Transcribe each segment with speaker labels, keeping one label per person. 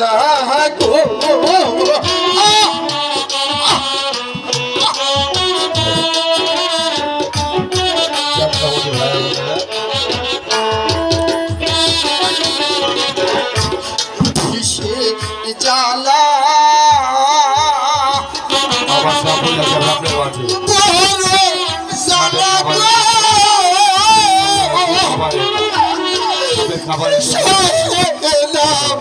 Speaker 1: না গো।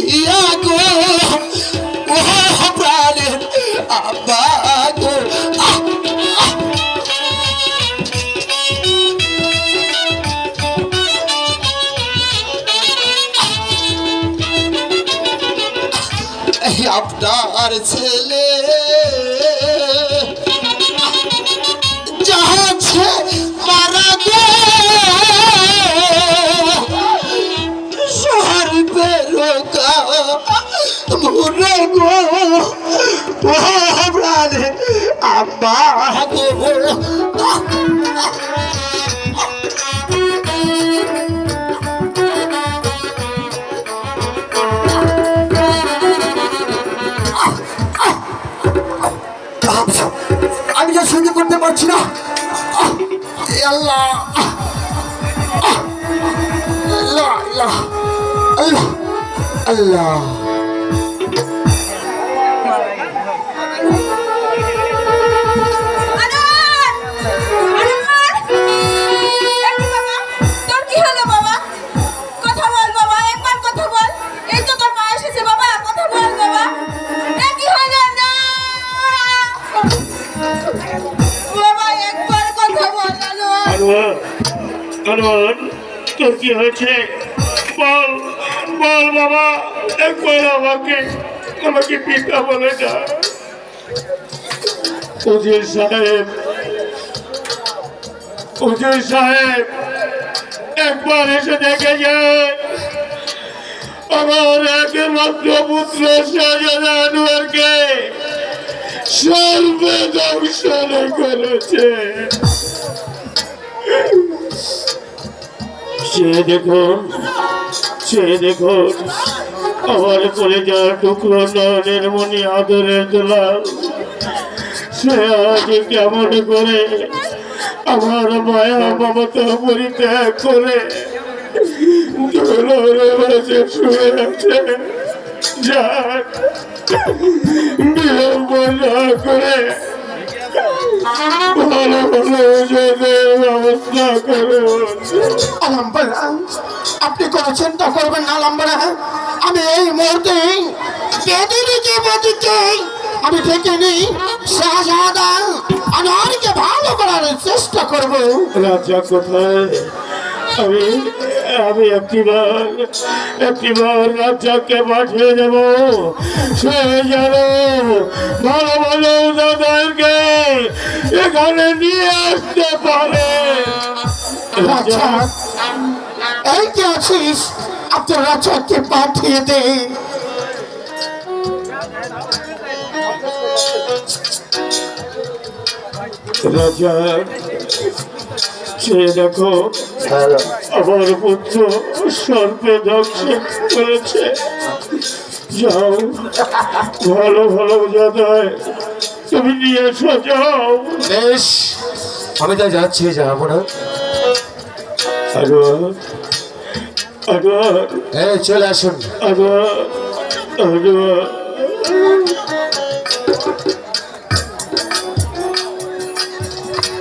Speaker 1: Yeah. আব্বা গো আমি যা সহ্য করতে পারছি না আহ! এ আল্লাহ আহ! আহ! আল্লাহ আল্লাহ আল্লাহ
Speaker 2: আনোয়ার
Speaker 3: তোর কি হয়েছে? বল বল বাবা, একবার আমাকে আমাকে পিতা বলে যা। উজির সাহেব উজির সাহেব, একবার এসে দেখে যায় আমার একমাত্র পুত্র শাহজাদা আনোয়ারকে সর্বে করেছে। সে দেখুন সে দেখুন, আমার করে যা টুকরো নয়নের মনি আদরের দোলাল। সে আজ কেমন করে আমার মায়া মমতা পরিত্যাগ করে দোলরে শুয়ে আছে যাক, বিলম্ব না করে
Speaker 1: আলম্বরা, আপনি কোনো চিন্তা করবেন না, আলম্বরা। আমি এই মুহূর্তে বেদিনীকে বদিকে আমি ডেকে নিই শাহজাদা আনোয়ারকে ভালো করার চেষ্টা করব।
Speaker 3: রাজা কোথায়? আমি আমি একটিবার একটিবার রাজাকে পাঠিয়ে দেব। সে যেন ভালো ভালো দাদাকে এখানে নিয়ে আসতে পারে।
Speaker 1: রাজা এই যে আছিস আপনার রাজাকে পাঠিয়ে দে
Speaker 3: রাজা সে দেখো। আমার পুত্র সর্পে ধ্বংস করেছে। যাও ভালো ভালো যাদায় তুমি নিয়ে এসো যাও।
Speaker 1: বেশ
Speaker 4: আমি তাই যাচ্ছি যাব না।
Speaker 3: আগর আগর
Speaker 4: এই চলে আসুন।
Speaker 3: আগর আগর।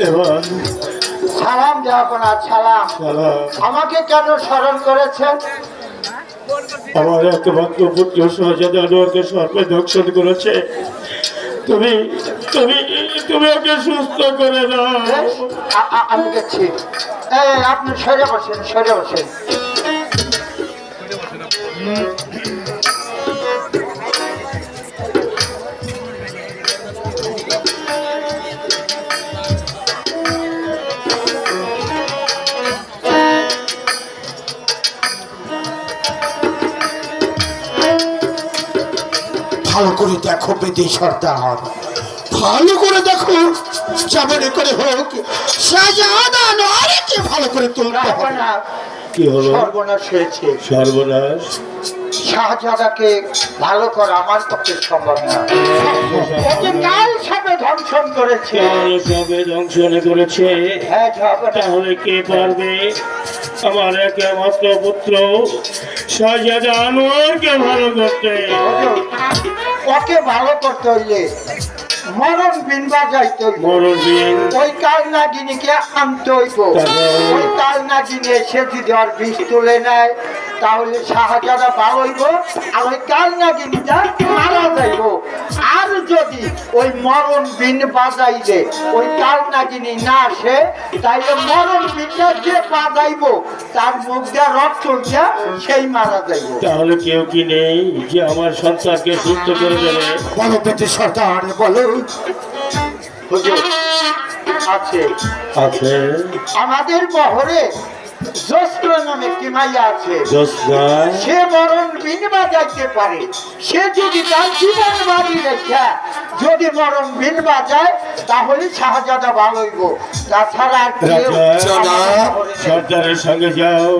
Speaker 3: এবার
Speaker 5: সালাম যাপনা সালাম আমাকে কেন স্মরণ করেছেন?
Speaker 3: আমার একমাত্র পুত্র সহজাদা আনোয়ারকে সর্বে দর্শন করেছে। তুমি তুমি তুমি ওকে সুস্থ করে দাও।
Speaker 5: আমি দেখছি। আপনি সরে বসেন সরে বসেন। ভালো করে দেখো বেদি সর্দার। ভালো করে দেখো যেমন করে হোক নয়কে ভালো করে তুলতে হবে।
Speaker 3: কি হলো?
Speaker 5: সর্বনাশ হয়েছে।
Speaker 3: সর্বনাশ?
Speaker 5: শাহজাদাকে ভালো করা আমার পক্ষে সম্ভব না। ওকে কাল সাপে ধ্বংসন করেছে। হ্যাঁ ঝগড়া
Speaker 3: তাহলে কে পারবে? আমার একমাত্র পুত্র শাহজাদা আনোয়ারকে ভালো করতে।
Speaker 5: ওকে ভালো করতে হইলে মরণ বিনবা যাইতে ওই কাল নাগিনীকে আনতে হইব। ওই কাল নাগিনী সে যদি আর বিষ তুলে নেয় তাহলে শাহজাদা আর ওই কাল নাগিনীটা মারা যাইব। আর যদি ওই মরণ বিন বাজাইলে ওই কাল নাগিনী না আসে তাইলে মরণ বিনটা যে বাজাইব তার মুখ দিয়ে রক্ত উঠিয়া সেই মারা যাইব।
Speaker 3: তাহলে কেউ কি নেই যে আমার সন্তানকে সুস্থ করে দেবে?
Speaker 5: বলো বেটি সর্দার বলো। আছে।
Speaker 3: আছে।
Speaker 5: আমাদের বহরে জস্র নামে একটি মাইয়া আছে সে মরণ বিন বাজাইতে পারে। সে যদি তার জীবন বাড়ি রেখে যদি মরণ বিন বাজায় তাহলে শাহজাদা ভালো হইব তাছাড়া।
Speaker 3: সর্দারের সঙ্গে যাও।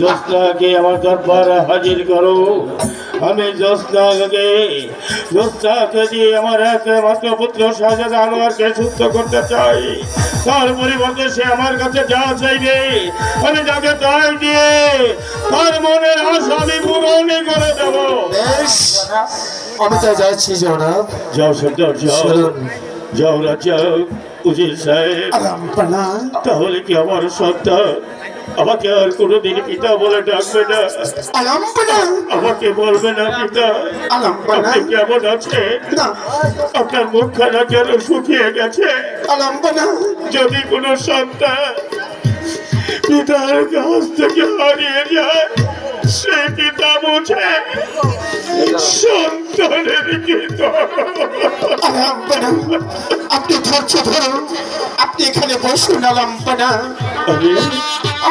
Speaker 3: জোসনাকে আমার দরবারে হাজির করো। আমি জোসনাকে জোসনাকে দিয়ে আমার একমাত্র পুত্র শাহজাদা আনোয়ারকে সুস্থ করতে চাই। তার পরিবর্তে সে আমার কাছে যা চাইবে আমি তাকে তাই দিয়ে। তার মনের আশা আমি পূরণ করে দেব।
Speaker 4: আমি তাই যাচ্ছি জনাব।
Speaker 3: যাও সর্দার যাও যাও। রাজা উজির সাহেব। তাহলে কি আমার সন্তান আমাকে আর কোনোদিন পিতা বলে ডাকবে না। আমাকে বলবে না পিতা। আপনি কেমন আছে আপনার মুখখানা কেন শুকিয়ে গেছে? যদি কোনো সন্তান পিতার কাছ থেকে হারিয়ে যায় সে পিতা বুঝে সন্তানের
Speaker 5: আপনি ধৈর্য ধরুন আপনি এখানে বসুন আলাম্পানা।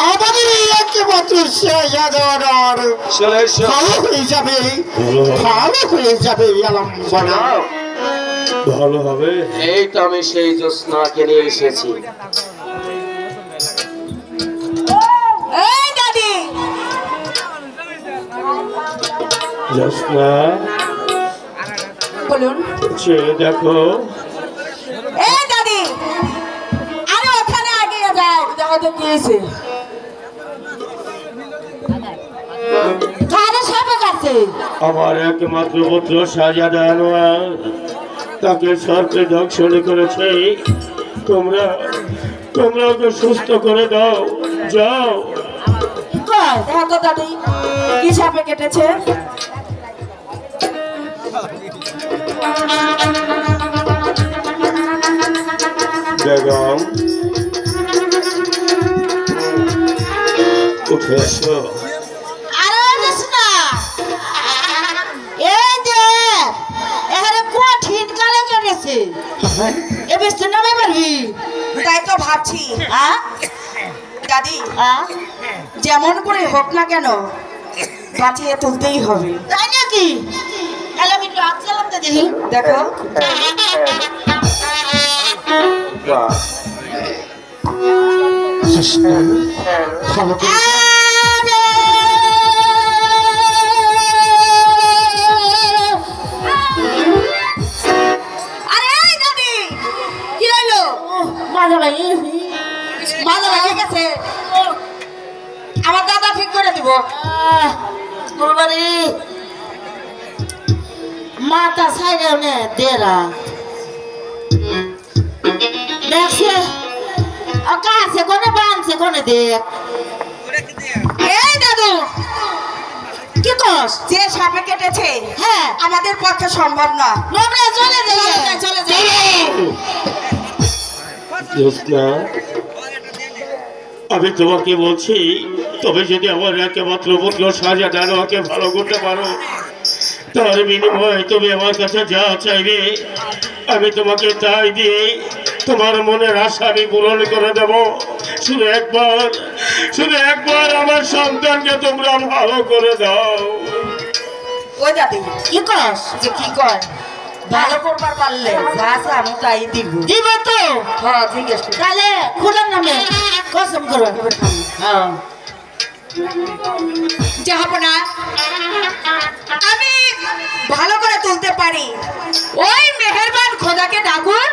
Speaker 5: আমাদের একমাত্র ভালো হয়ে যাবে ভালো হয়ে যাবে আলাম্পানা।
Speaker 3: ভালো হবে।
Speaker 4: এই তো আমি সেই জ্যোৎস্নাকে নিয়ে এসেছি।
Speaker 3: জসনা
Speaker 2: বলুন।
Speaker 3: সে দেখো।
Speaker 2: এই দাদি আরে ওখানে আগে যাও দেখো তো কি হয়েছে।
Speaker 3: আমার একমাত্র পুত্র সাজাদা আনোয়ার তাকে সর্পে দংশন করেছে। তোমরা তোমরা ওকে সুস্থ করে দাও যাও।
Speaker 2: দেখো দাদি কি সাপে কেটেছে?
Speaker 3: বেগম উঠে এসো
Speaker 2: আরে না এই যে এখানে কঠিন কালে কেটেছে এ বেশি নামে পারবি
Speaker 6: তাই তো ভাবছি।
Speaker 2: হ্যাঁ?
Speaker 6: দাদি
Speaker 2: হ্যাঁ?
Speaker 6: যেমন করে হোক না কেন বাঁচিয়ে তুলতেই হবে।
Speaker 2: তাই নাকি? দেখি।
Speaker 6: দেখো। নে দেরা। দেখছে? কাছে কোনে বানছে কোনে দেখ। এই দাদু কি কস যে সাপে কেটেছে হ্যাঁ। আমাদের পক্ষে সম্ভব না। নোংরা চলে যাই চলে যাই
Speaker 3: আমি তোমাকে বলছি তবে যদি আমার একমাত্র পুত্র সাজা ডানোয়াকে ভালো করতে পারো তার বিনিময়ে তুমি আমার কাছে যা চাইবে আমি তোমাকে তাই দিয়ে তোমার মনের আশা আমি পূরণ করে দেব। শুধু একবার শুধু একবার আমার সন্তানকে তোমরা ভালো করে দাও।
Speaker 6: দাদি কি কস? যে কি ভালো করবার পারলে যা আছে আমি তাই দিব। দিব তো হ্যাঁ ঠিক আছে তাহলে খোদার নামে কসম করো। হ্যাঁ।
Speaker 2: আমি ভালো করে তুলতে পারি। ওই মেহেরবান খোদাকে ডাকুন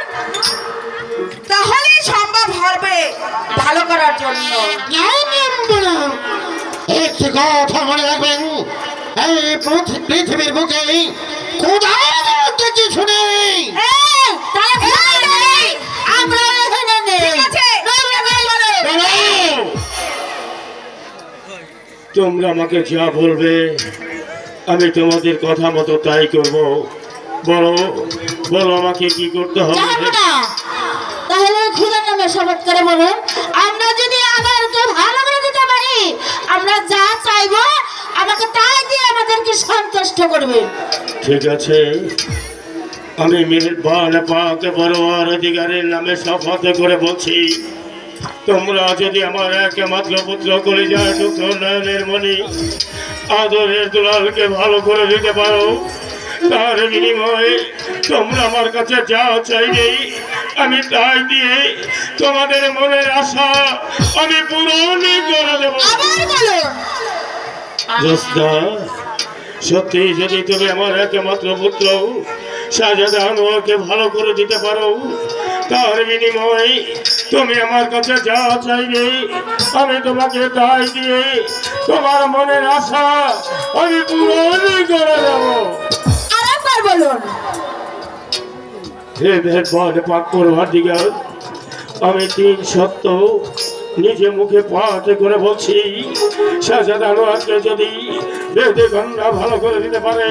Speaker 2: তাহলেই সম্ভব হবে ভালো করার জন্য।
Speaker 1: একটি কথা মনে রাখবেন এই পৃথিবীর বুকে কোথাও কিছু
Speaker 6: তাহলে নেই। আমরা এখানে নেই।
Speaker 2: ঠিক আছে,
Speaker 3: তোমরা আমাকে যা বলবে আমি তোমাদের কথা মতো তাই করব। বলো বলো আমাকে কি করতে হবে।
Speaker 6: তাহলে খুদার নামে শপথ করে বলো আমরা যদি আমাদেরকে ভালো করে দিতে পারি আমরা যা চাইব আমাকে তাই দিয়ে আমাদেরকে সন্তুষ্ট করবে।
Speaker 3: ঠিক আছে। আমি মেহেরবান পাক বড়োয়ার অধিকারীর নামে শপথ করে বলছি তোমরা যদি আমার একমাত্র পুত্র করে যায় টুকর নয়নের মণি আদরের দুলালকে ভালো করে দিতে পারো তার বিনিময়ে তোমরা আমার কাছে যা চাইবে আমি তাই দিয়ে তোমাদের মনের আশা আমি পূরণ করে দেবো। সত্যি যদি তুমি আমার একমাত্র পুত্র শাহজাদা আনোয়ারকে ভালো করে দিতে পারো তার বিনিময়ে তুমি আমার কাছে যা চাইবে আমি তোমাকে তাই দিয়ে তোমার মনের আশা আমি পূরণ করে দেবো।
Speaker 2: আরেকবার বলুন।
Speaker 3: হে মেহরবান পাক করবার দিকে আমি তিন সত্য নিজে মুখে পাঠ করে বলছি যদি বেদে ভালো করে দিতে পারে,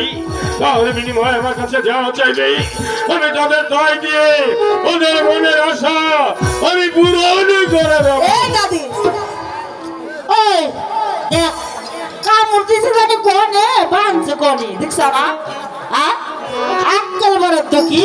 Speaker 3: তাহলে বিনিময়ে আমার কাছে যা চাইবে, আমি তাদের দয় দিয়ে ওদের মনের আশা আমি পূরণ করে দেবো।
Speaker 6: কোনে? দেখছ না? হ্যাঁ? আক্কেল বড় তো কি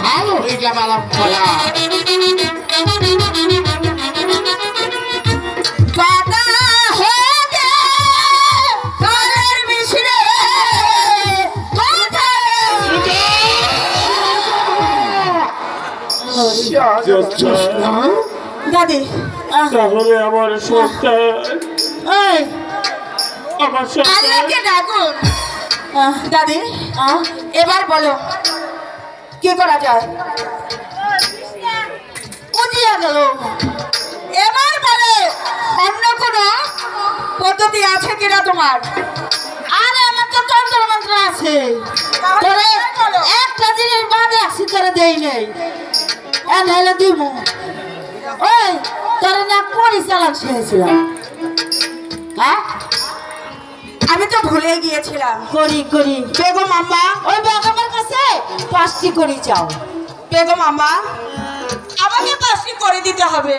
Speaker 2: ভালো হয়ে যাবে আলাপ করা
Speaker 6: পাতা হতে কালের মিশরে দাদি
Speaker 3: তাহলে আমার
Speaker 6: এই।
Speaker 3: আমার সরকার
Speaker 6: আল্লাহকে ডাকুন আহ, দাদি আহ, এবার বলো কি করা যায়? বুঝিয়া গেল এবার বলে অন্য কোনো পদ্ধতি আছে কিনা তোমার? আরে আমার তো তন্ত্র মন্ত্র আছে তোরে একটা জিনিস বাদে আসি তোরে দেই নেই। এন হলে দিব ওই তোরে না করি চালান শিখেছিলাম হ্যাঁ? আমি তো ভুলে গিয়েছিলাম। করি করি। বেগম আম্মা। ওই বেগমের কাছে পাঁচটি করি চাও। বেগম আম্মা আমাকে পাঁচটি করে দিতে হবে।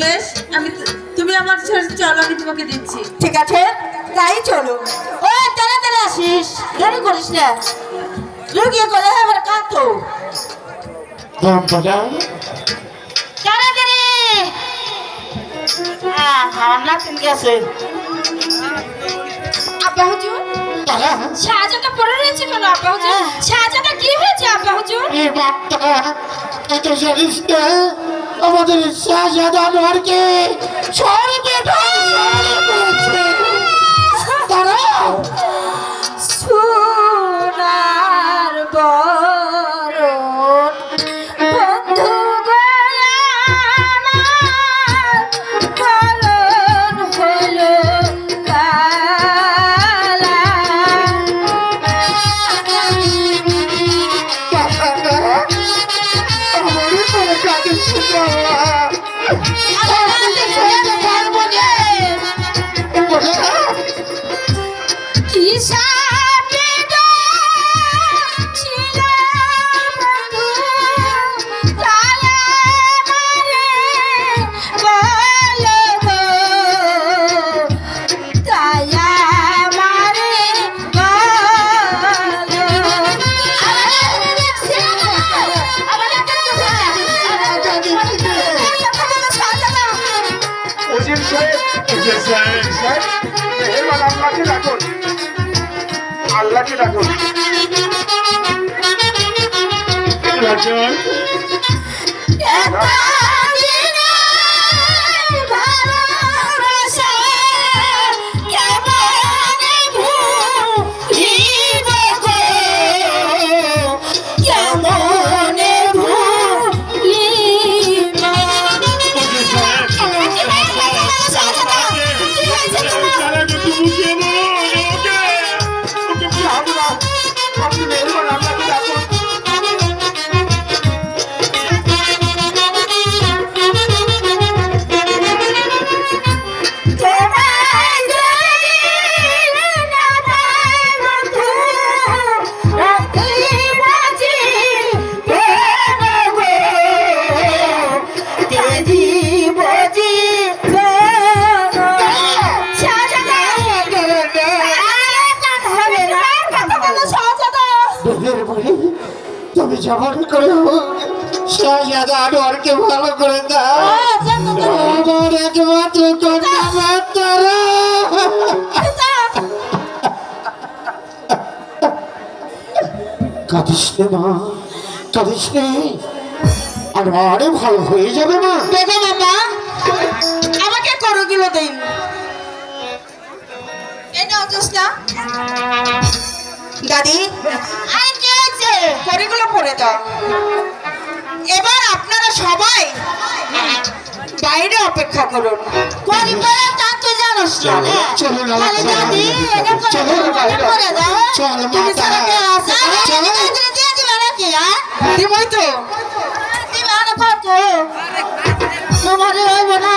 Speaker 4: বেশ আমি তুমি আমার চলো আমি তোমাকে দিচ্ছি।
Speaker 6: ঠিক আছে তাই চলো। ওই তাড়াতাড়ি আসিস। দেরি করিস না। লুকিয়ে করে এবার কাঁদতো। হ্যাঁ গেছে
Speaker 4: আব্বা হুজুর শাহজাদা পড়ে রয়েছে কেন আব্বা হুজুর? শাহজাদা কি হয়েছে আব্বা হুজুর?
Speaker 2: এই বাপটা এত জানিস না আমাদের শাহজাদা নোয়ারকে কে আনোয়ারকে ভালো করে দাও। আমার একমাত্র কন্যা মাতারা। কাঁদিস নে মা কাঁদিস আর আরে ভালো হয়ে যাবে মা।
Speaker 6: বেগম আম্মা আমাকে করো কিলো দিন
Speaker 4: নাও জোসনা
Speaker 6: দাদি আরে কি করিগুলো দাও। এবার সবাই বাইরে অপেক্ষা করুন। করি পড়ে তা তুই জানোস না?
Speaker 2: চলো
Speaker 6: দাদি
Speaker 2: বাইরে। মাতা।
Speaker 6: দিয়ে দিবা নাকি, হ্যাঁ? দিবই তো। দিবা না পারতো তোমারে হইব না।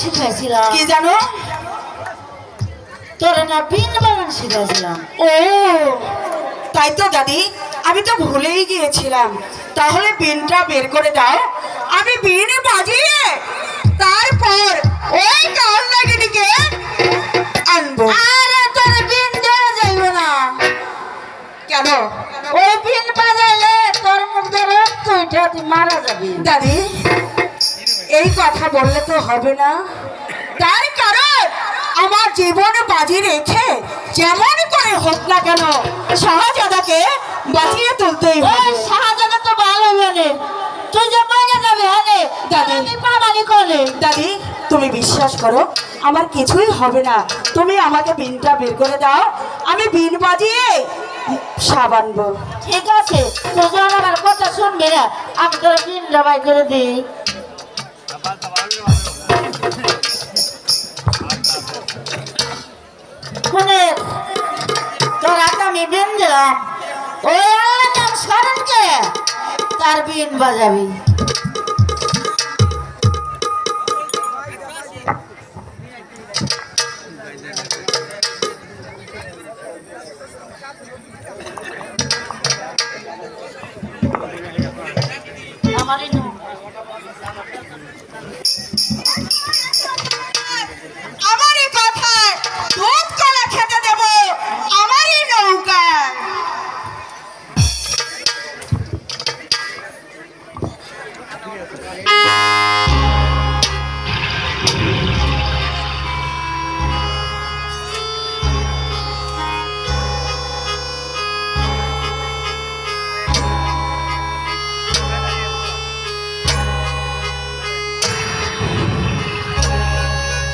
Speaker 6: শিখাইছিলাম কি জানো? তোর না বিন বাগান শিখাইছিলাম। ও তাই তো দাদি আমি তো ভুলেই গিয়েছিলাম। তাহলে বিনটা বের করে দাও। আমি বিন বাজিয়ে তারপর ওই কাল লাগিনিকে আনব। আরে তোর বিন দেওয়া যাইবে না। কেন? ওই বিন বাজাইলে তোর মুখ ধরে তুই তুই মারা যাবি। দাদি এই কথা বললে তো হবে না। তার কারণ আমার জীবন বাজি রেখে যেমন করে হোক না কেন শাহজাদাকে বাঁচিয়ে তুলতেই হবে। শাহজাদা তো ভালো হবে তুই যে মারা যাবে হলে দাদি। পাবানি করে দাদি তুমি বিশ্বাস করো আমার কিছুই হবে না। তুমি আমাকে বিনটা বের করে দাও আমি বিন বাজিয়ে সাবানবো ঠিক আছে তুই আমার কথা শুনবে না। আমি তোর বিনটা বাই করে দিই। শুনে তোর আগামী বিন দিলাম ওই আল্লাহ স্মরণকে তার বিন বাজাবি।